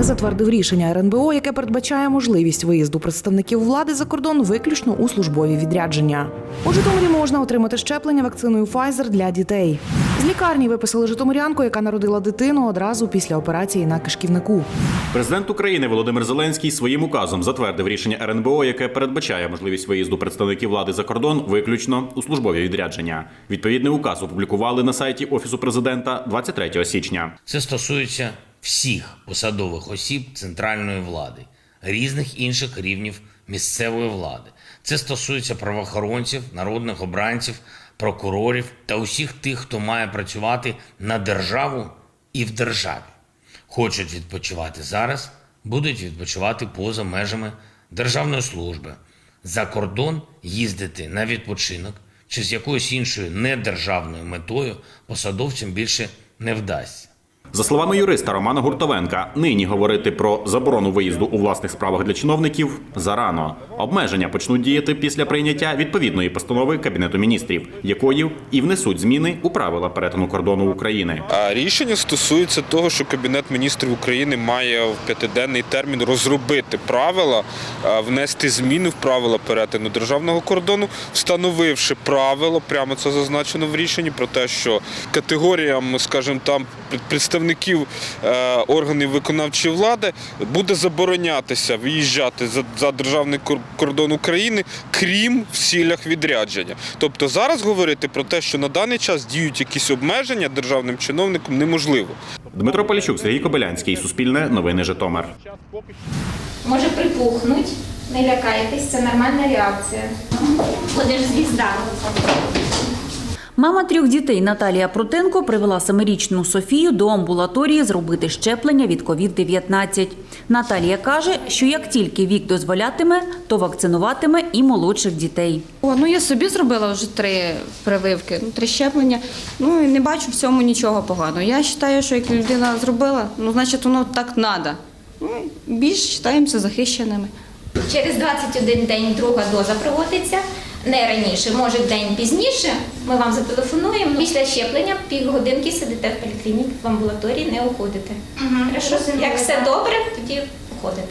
не затвердив рішення РНБО, яке передбачає можливість виїзду представників влади за кордон виключно у службові відрядження. У Житомирі можна отримати щеплення вакциною Pfizer для дітей. З лікарні виписали житомирянку, яка народила дитину одразу після операції на кишківнику. Президент України Володимир Зеленський своїм указом затвердив рішення РНБО, яке передбачає можливість виїзду представників влади за кордон виключно у службові відрядження. Відповідний указ опублікували на сайті офісу президента 23 січня. Це стосується всіх посадових осіб центральної влади, різних інших рівнів місцевої влади. Це стосується правоохоронців, народних обранців, прокурорів та усіх тих, хто має працювати на державу і в державі. Хочуть відпочивати зараз, будуть відпочивати поза межами державної служби. За кордон їздити на відпочинок чи з якоюсь іншою недержавною метою посадовцям більше не вдасться. За словами юриста Романа Гуртовенка, нині говорити про заборону виїзду у власних справах для чиновників зарано. Обмеження почнуть діяти після прийняття відповідної постанови Кабінету міністрів, якою і внесуть зміни у правила перетину кордону України. А рішення стосується того, що Кабінет міністрів України має в п'ятиденний термін розробити правила, внести зміни в правила перетину державного кордону, встановивши правило, прямо це зазначено в рішенні, про те, що категоріям, скажімо, там представників е, органів виконавчої влади буде заборонятися виїжджати за, за державний кордон України, крім в цілях відрядження. Тобто зараз говорити про те, що на даний час діють якісь обмеження державним чиновникам, неможливо. Дмитро Поліщук, Сергій Кобилянський, Суспільне, Новини Житомир. Може припухнуть, не лякайтесь, це нормальна реакція. Ходиш звізда. Мама трьох дітей Наталія Протенко привела семирічну Софію до амбулаторії зробити щеплення від COVID-19. Наталія каже, що як тільки вік дозволятиме, то вакцинуватиме і молодших дітей. О, ну я собі зробила вже три прививки, ну, три щеплення. Ну і не бачу в цьому нічого поганого. Я вважаю, що як людина зробила, ну значить воно так треба. Ну, більш вважаємося захищеними. Через 21 день друга доза проводиться. Не раніше, може день пізніше. Ми вам зателефонуємо. Після щеплення півгодинки сидите в поліклініці, в амбулаторії не уходите. Хорошо? Як все добре, тоді уходите.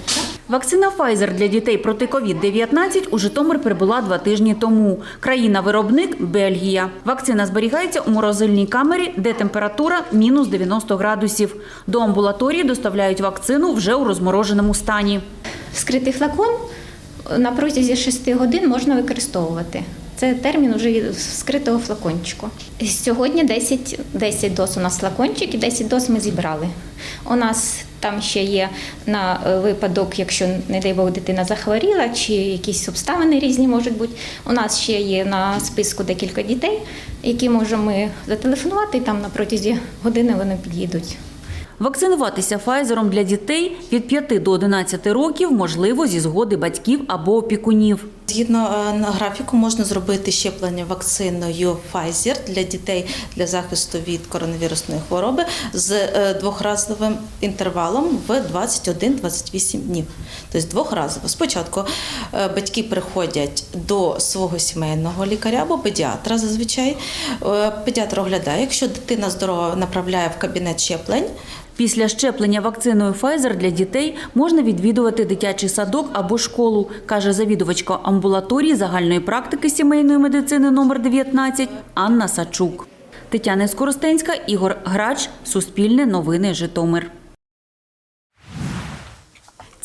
Вакцина Pfizer для дітей проти COVID-19 у Житомир прибула два тижні тому. Країна-виробник Бельгія. Вакцина зберігається у морозильній камері, де температура мінус 90 градусів. До амбулаторії доставляють вакцину вже у розмороженому стані. Скритий флакон на протязі 6 годин можна використовувати. Це термін вже від скритого флакончику. Сьогодні 10, 10 доз у нас флакончик і 10 доз ми зібрали. У нас там ще є на е, випадок, якщо, не дай Бог, дитина захворіла, чи якісь обставини різні можуть бути. У нас ще є на списку декілька дітей, які можемо зателефонувати, і там на протязі години вони під'їдуть. Вакцинуватися Файзером для дітей від 5 до 11 років можливо зі згоди батьків або опікунів. Згідно е, графіку можна зробити щеплення вакциною Pfizer для дітей для захисту від коронавірусної хвороби з е, двохразовим інтервалом в 21-28 днів. Тобто двохразово. Спочатку е, батьки приходять до свого сімейного лікаря або педіатра зазвичай. Педіатр оглядає, якщо дитина здорова, направляє в кабінет щеплень. Після щеплення вакциною Pfizer для дітей можна відвідувати дитячий садок або школу, каже завідувачка амбулаторії загальної практики сімейної медицини номер 19 Анна Сачук. Тетяна Скоростенська, Ігор Грач, Суспільне новини Житомир.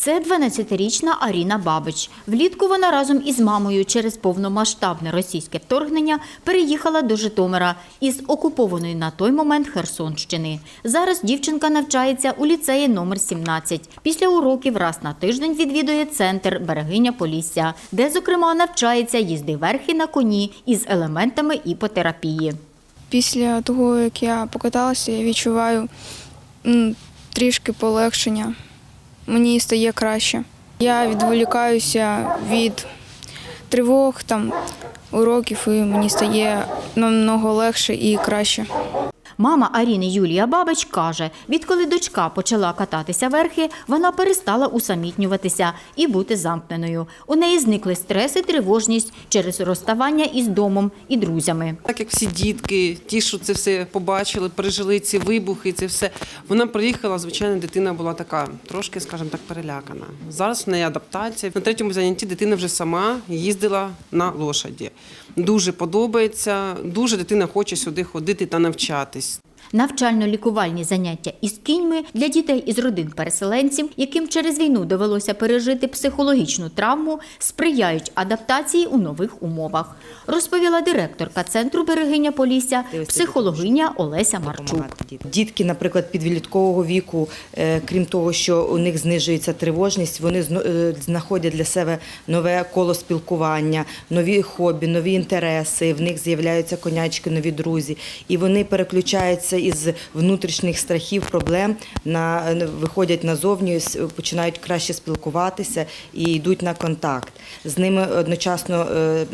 Це 12-річна Аріна Бабич. Влітку вона разом із мамою через повномасштабне російське вторгнення переїхала до Житомира із окупованої на той момент Херсонщини. Зараз дівчинка навчається у ліцеї номер 17. Після уроків раз на тиждень відвідує центр Берегиня Полісся, де, зокрема, навчається їзди верхи на коні із елементами іпотерапії. Після того, як я покаталася, я відчуваю трішки полегшення. Мені стає краще. Я відволікаюся від тривог, там, уроків, і мені стає намного легше і краще. Мама Аріни Юлія Бабич каже, відколи дочка почала кататися верхи, вона перестала усамітнюватися і бути замкненою. У неї зникли стрес і тривожність через розставання із домом і друзями. Так як всі дітки, ті, що це все побачили, пережили ці вибухи, це все. Вона приїхала, звичайно, дитина була така трошки, скажімо так, перелякана. Зараз в неї адаптація. На третьому занятті дитина вже сама їздила на лошаді. Дуже подобається, дуже дитина хоче сюди ходити та навчатись. Навчально-лікувальні заняття із кіньми для дітей із родин переселенців, яким через війну довелося пережити психологічну травму, сприяють адаптації у нових умовах, розповіла директорка центру берегиня Полісся, психологиня Олеся Марчук. Дітки, наприклад, підліткового віку, е, крім того, що у них знижується тривожність, вони е, знаходять для себе нове коло спілкування, нові хобі, нові інтереси. В них з'являються конячки, нові друзі, і вони переключаються із внутрішніх страхів, проблем на виходять назовні, починають краще спілкуватися і йдуть на контакт. З ними одночасно е,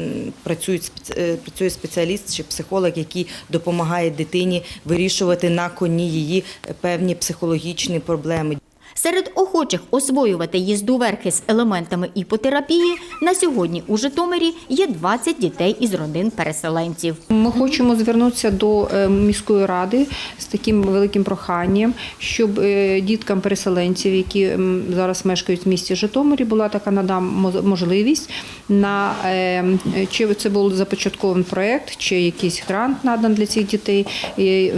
працюють е, працює спеціаліст чи психолог, який допомагає дитині вирішувати на коні її певні психологічні проблеми. Серед охочих освоювати їзду верхи з елементами іпотерапії на сьогодні у Житомирі є 20 дітей із родин переселенців. Ми хочемо звернутися до е, міської ради з таким великим проханням, щоб е, діткам переселенців, які зараз мешкають в місті Житомирі, була така надам можливість на е, чи це був започаткований проект, чи якийсь грант надан для цих дітей,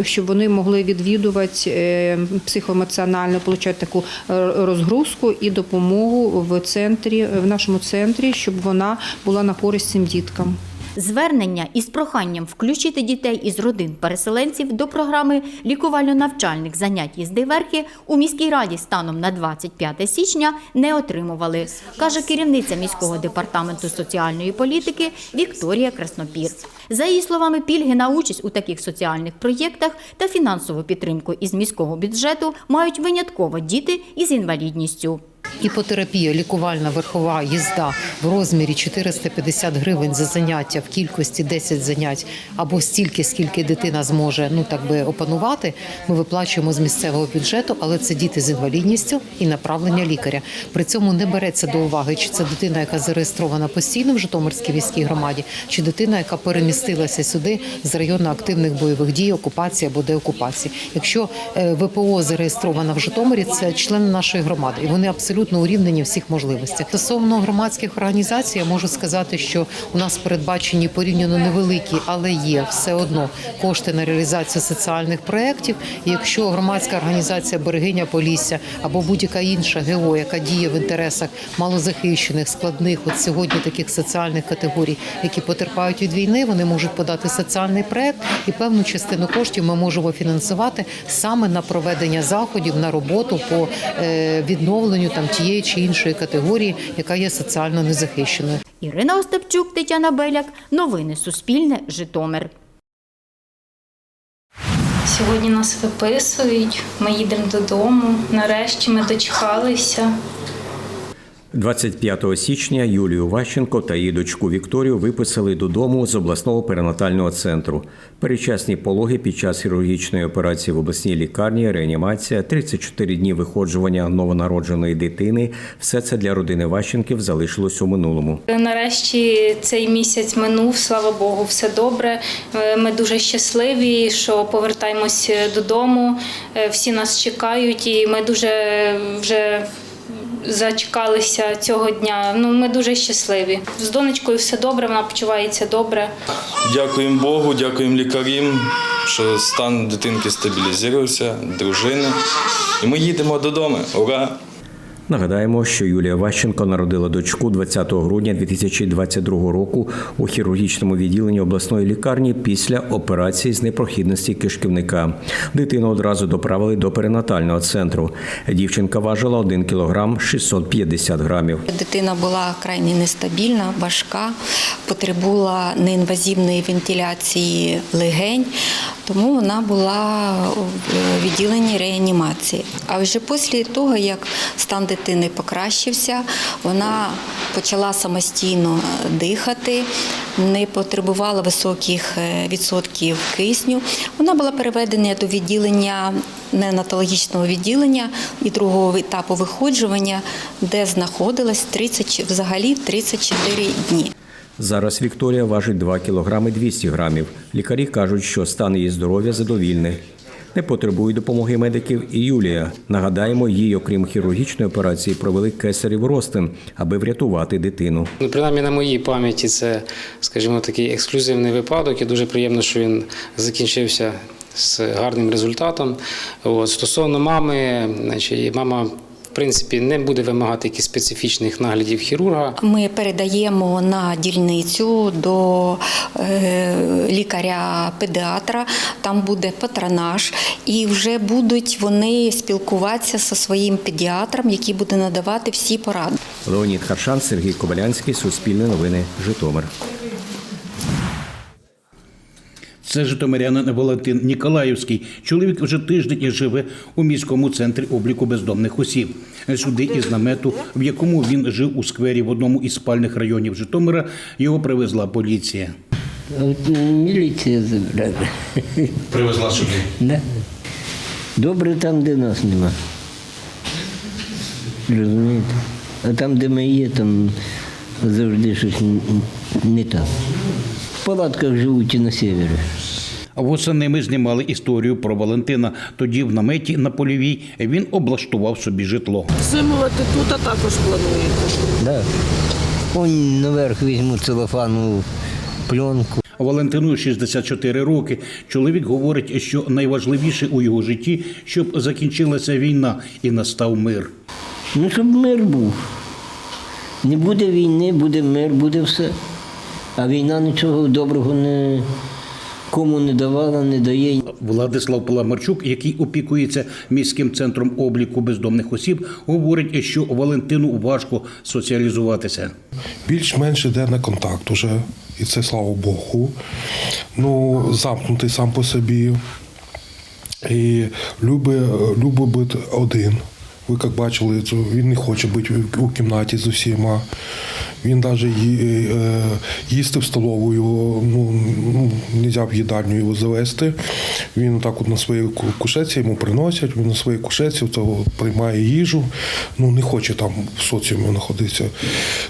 щоб вони могли відвідувати психоемоціонально, отримати таку е, розгрузку і допомогу в центрі, в нашому центрі, щоб вона була на користь цим діткам. Звернення із проханням включити дітей із родин переселенців до програми лікувально-навчальних занять їзди верхи у міській раді станом на 25 січня не отримували, каже керівниця міського департаменту соціальної політики Вікторія Краснопір. За її словами, пільги на участь у таких соціальних проєктах та фінансову підтримку із міського бюджету мають винятково діти із інвалідністю. Іпотерапія, лікувальна верхова їзда в розмірі 450 гривень за заняття в кількості 10 занять або стільки, скільки дитина зможе ну так би опанувати. Ми виплачуємо з місцевого бюджету, але це діти з інвалідністю і направлення лікаря. При цьому не береться до уваги, чи це дитина, яка зареєстрована постійно в Житомирській міській громаді, чи дитина, яка перемістилася сюди з району активних бойових дій, окупації або деокупації. Якщо е, ВПО зареєстрована в Житомирі, це члени нашої громади, і вони абсолютно урівнені в всіх можливостях. Стосовно громадських організацій, я можу сказати, що у нас передбачені порівняно невеликі, але є все одно кошти на реалізацію соціальних проєктів. Якщо громадська організація Берегиня Полісся або будь-яка інша ГО, яка діє в інтересах малозахищених, складних, от сьогодні таких соціальних категорій, які потерпають від війни, вони можуть подати соціальний проєкт, і певну частину коштів ми можемо фінансувати саме на проведення заходів на роботу по е, відновленню там тієї чи іншої категорії, яка є соціально незахищеною. Ірина Остапчук, Тетяна Беляк. Новини Суспільне. Житомир. Сьогодні нас виписують, ми їдемо додому. Нарешті ми дочекалися. 25 січня Юлію Ващенко та її дочку Вікторію виписали додому з обласного перинатального центру. Передчасні пологи під час хірургічної операції в обласній лікарні, реанімація, 34 дні виходжування новонародженої дитини. Все це для родини Ващенків залишилось у минулому. Нарешті цей місяць минув, слава Богу, все добре. Е, Ми дуже щасливі, що повертаємось додому. Е, Всі нас чекають, і ми дуже вже зачекалися цього дня. Ну, ми дуже щасливі. З донечкою все добре, вона почувається добре. Дякуємо Богу, дякуємо лікарям, що стан дитинки стабілізувався, дружини. І ми їдемо додому. Ура! Нагадаємо, що Юлія Ващенко народила дочку 20 грудня 2022 року у хірургічному відділенні обласної лікарні після операції з непрохідності кишківника. Дитину одразу доправили до перинатального центру. Дівчинка важила 1 кілограм 650 грамів. Дитина була крайне нестабільна, важка, потребувала неінвазивної вентиляції легень, тому вона була в відділенні реанімації. А вже після того, як стан дитини покращився, вона почала самостійно дихати, не потребувала високих е, відсотків кисню. Вона була переведена до відділення неонатологічного відділення і другого етапу виходжування, де знаходилась 30, взагалі 34 дні. Зараз Вікторія важить 2 кілограми 200 грамів. Лікарі кажуть, що стан її здоров'я задовільний. Не потребує допомоги медиків і Юлія. Нагадаємо, їй, окрім хірургічної операції, провели кесарів розтин, аби врятувати дитину. Ну, принаймні на моїй пам'яті це, скажімо, такий ексклюзивний випадок, і дуже приємно, що він закінчився з гарним результатом. От. Стосовно мами, значить, мама. В принципі, не буде вимагати якихось специфічних наглядів хірурга. Ми передаємо на дільницю до е, лікаря-педіатра, там буде патронаж, і вже будуть вони спілкуватися зі своїм педіатром, який буде надавати всі поради. Леонід Харшан, Сергій Кобилянський, Суспільне новини, Житомир. Це житомирянин Валентин Ніколаївський. Чоловік вже тиждень живе у міському центрі обліку бездомних осіб. Сюди із намету, в якому він жив у сквері в одному із спальних районів Житомира, його привезла поліція. Міліція забрала. Привезла сюди. Да. Добре там, де нас нема. Розумієте? А там, де ми є, там завжди щось не так. В палатках живуть і на севері. Восени ми знімали історію про Валентина. Тоді в наметі на польовій він облаштував собі житло. Зимувати тут а також плануєте? Да. Он наверх візьму целофану пленку. Валентину 64 роки. Чоловік говорить, що найважливіше у його житті, щоб закінчилася війна і настав мир. Ну, щоб мир був. Не буде війни, буде мир, буде все. А війна нічого доброго не кому не давала, не дає. Владислав Паламарчук, який опікується міським центром обліку бездомних осіб, говорить, що Валентину важко соціалізуватися. більш-менш йде на контакт уже, і це слава Богу. Ну, замкнутий сам по собі. І любить, любить бути один. Ви як бачили, він не хоче бути у кімнаті з усіма. Він навіть їсти в столову його ну, ну, не можна в їдальню його завести. Він так от на своїй ку- кушетці йому приносять, він на своїй кушетці то приймає їжу, ну не хоче там в соціумі знаходитися.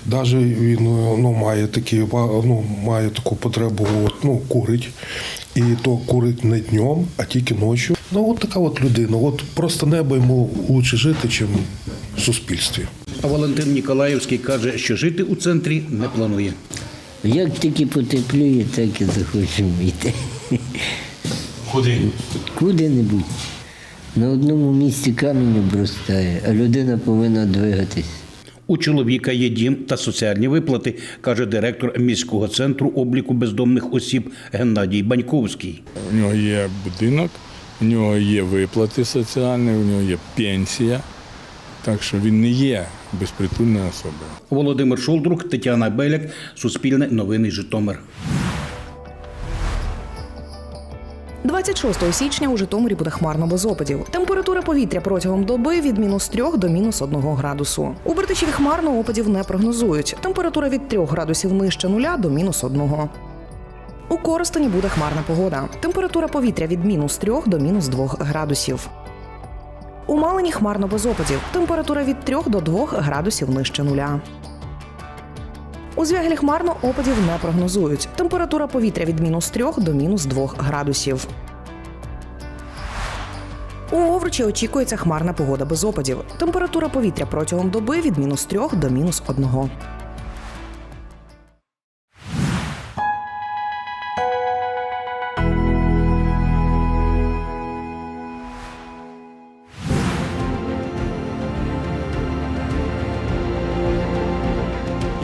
Навіть він ну, має, такі, ну, має таку потребу от, ну, курить. І то курить не днем, а тільки ночі. Ну, от така от людина. От просто небо йому краще жити, ніж в суспільстві. А Валентин Ніколаївський каже, що жити у центрі не планує. Як тільки потепліє, так і захочемо йти. Куди? Куди-небудь. На одному місці камінь обростає, а людина повинна двигатись. У чоловіка є дім та соціальні виплати, каже директор міського центру обліку бездомних осіб Геннадій Баньковський. У нього є будинок, у нього є виплати соціальні, у нього є пенсія. Так що він не є безпритульною особою. Володимир Шолдрук, Тетяна Беляк, Суспільне новини Житомир. 26 січня у Житомирі буде хмарно без опадів. Температура повітря протягом доби від мінус 3 до мінус 1 градусу. У Бердичеві хмарно опадів не прогнозують. Температура від 3 градусів нижче нуля до мінус 1. У Коростені буде хмарна погода. Температура повітря від мінус 3 до мінус 2 градусів. У Малині хмарно без опадів. Температура від 3 до 2 градусів нижче нуля. У Звягелі хмарно опадів не прогнозують. Температура повітря від мінус 3 до мінус 2 градусів. У Овручі очікується хмарна погода без опадів. Температура повітря протягом доби від мінус 3 до мінус 1.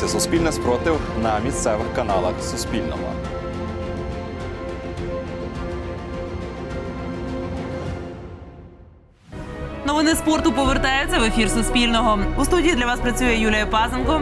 Дивіться Суспільне спротив на місцевих каналах Суспільного. Новини спорту повертаються в ефір Суспільного. У студії для вас працює Юлія Пазенко.